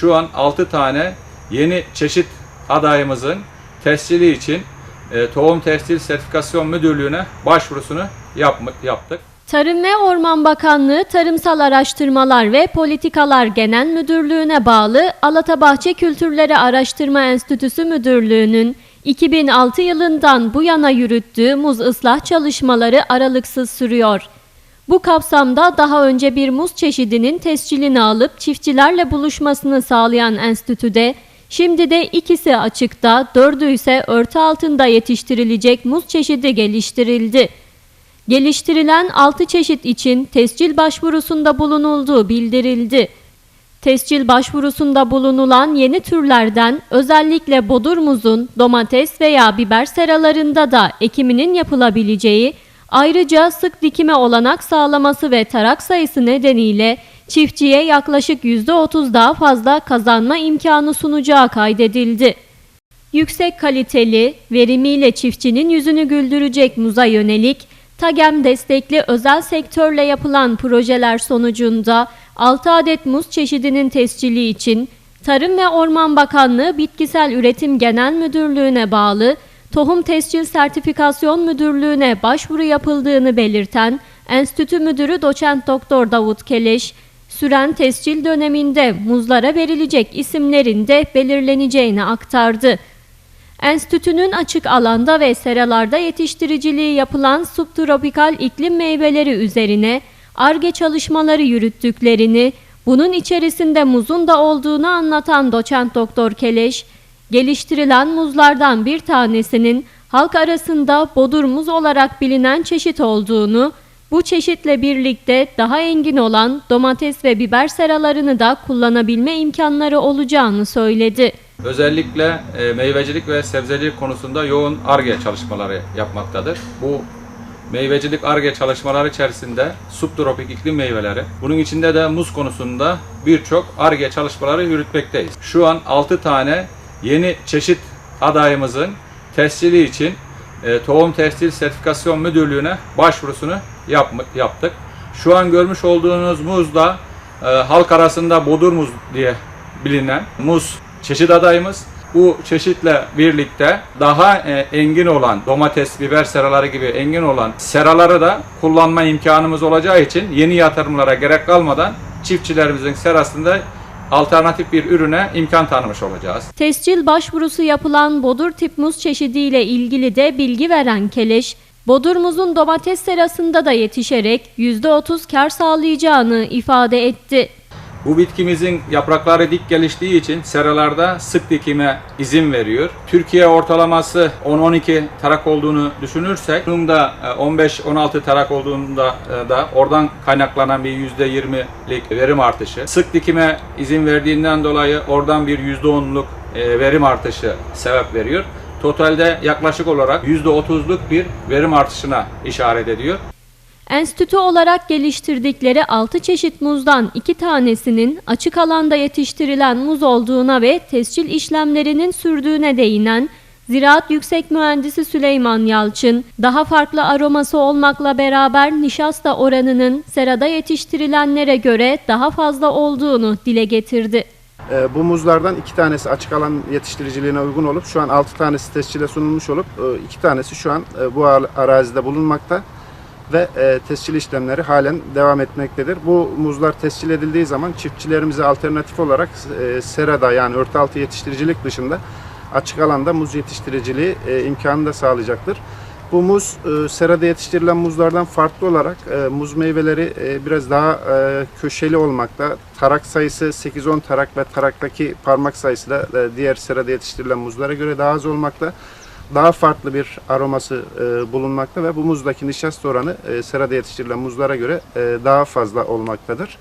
Şu an 6 tane yeni çeşit adayımızın tescili için e, Tohum Tescil Sertifikasyon Müdürlüğü'ne başvurusunu yaptık. Tarım ve Orman Bakanlığı Tarımsal Araştırmalar ve Politikalar Genel Müdürlüğü'ne bağlı Alatabahçe Kültürleri Araştırma Enstitüsü Müdürlüğü'nün 2006 yılından bu yana yürüttüğü muz ıslah çalışmaları aralıksız sürüyor. Bu kapsamda daha önce bir muz çeşidinin tescilini alıp çiftçilerle buluşmasını sağlayan enstitüde, şimdi de ikisi açıkta, dördü ise örtü altında yetiştirilecek muz çeşidi geliştirildi. Geliştirilen 6 çeşit için tescil başvurusunda bulunulduğu bildirildi. Tescil başvurusunda bulunulan yeni türlerden özellikle bodur muzun, domates veya biber seralarında da ekiminin yapılabileceği, ayrıca sık dikime olanak sağlaması ve tarak sayısı nedeniyle çiftçiye yaklaşık %30 daha fazla kazanma imkanı sunacağı kaydedildi. Yüksek kaliteli, verimiyle çiftçinin yüzünü güldürecek muza yönelik TAGEM destekli özel sektörle yapılan projeler sonucunda 6 adet muz çeşidinin tescili için Tarım ve Orman Bakanlığı Bitkisel Üretim Genel Müdürlüğü'ne bağlı Tohum Tescil Sertifikasyon Müdürlüğü'ne başvuru yapıldığını belirten Enstitü Müdürü Doçent Doktor Davut Keleş, süren tescil döneminde muzlara verilecek isimlerin de belirleneceğini aktardı. Enstitünün açık alanda ve seralarda yetiştiriciliği yapılan subtropikal iklim meyveleri üzerine ARGE çalışmaları yürüttüklerini, bunun içerisinde muzun da olduğunu anlatan doçent doktor Keleş, geliştirilen muzlardan bir tanesinin halk arasında bodur muz olarak bilinen çeşit olduğunu, bu çeşitle birlikte daha engin olan domates ve biber seralarını da kullanabilme imkanları olacağını söyledi. Özellikle e, meyvecilik ve sebzecilik konusunda yoğun ARGE çalışmaları yapmaktadır. Bu meyvecilik ARGE çalışmaları içerisinde subtropik iklim meyveleri, bunun içinde de muz konusunda birçok ARGE çalışmaları yürütmekteyiz. Şu an 6 tane yeni çeşit adayımızın tescili için e, Tohum Tescil Sertifikasyon Müdürlüğü'ne başvurusunu yapma- yaptık. Şu an görmüş olduğunuz muz da e, halk arasında bodur muz diye bilinen muz çeşit adayımız. Bu çeşitle birlikte daha e, engin olan domates, biber seraları gibi engin olan seraları da kullanma imkanımız olacağı için yeni yatırımlara gerek kalmadan çiftçilerimizin serasında alternatif bir ürüne imkan tanımış olacağız. Tescil başvurusu yapılan bodur tip muz çeşidiyle ilgili de bilgi veren Keleş, bodur muzun domates serasında da yetişerek %30 kar sağlayacağını ifade etti. Bu bitkimizin yaprakları dik geliştiği için seralarda sık dikime izin veriyor. Türkiye ortalaması 10-12 tarak olduğunu düşünürsek, bunun da e, 15-16 tarak olduğunda e, da oradan kaynaklanan bir %20'lik verim artışı. Sık dikime izin verdiğinden dolayı oradan bir %10'luk e, verim artışı sebep veriyor. Totalde yaklaşık olarak %30'luk bir verim artışına işaret ediyor. Enstitü olarak geliştirdikleri 6 çeşit muzdan 2 tanesinin açık alanda yetiştirilen muz olduğuna ve tescil işlemlerinin sürdüğüne değinen Ziraat Yüksek Mühendisi Süleyman Yalçın, daha farklı aroması olmakla beraber nişasta oranının serada yetiştirilenlere göre daha fazla olduğunu dile getirdi. E, bu muzlardan iki tanesi açık alan yetiştiriciliğine uygun olup şu an altı tanesi tescile sunulmuş olup e, iki tanesi şu an e, bu ar- arazide bulunmakta ve e, tescil işlemleri halen devam etmektedir. Bu muzlar tescil edildiği zaman çiftçilerimize alternatif olarak e, serada yani örtü altı yetiştiricilik dışında açık alanda muz yetiştiriciliği e, imkanı da sağlayacaktır. Bu muz e, serada yetiştirilen muzlardan farklı olarak e, muz meyveleri e, biraz daha e, köşeli olmakta. Tarak sayısı 8-10 tarak ve taraktaki parmak sayısı da e, diğer serada yetiştirilen muzlara göre daha az olmakta. Daha farklı bir aroması e, bulunmakta ve bu muzdaki nişasta oranı e, serada yetiştirilen muzlara göre e, daha fazla olmaktadır.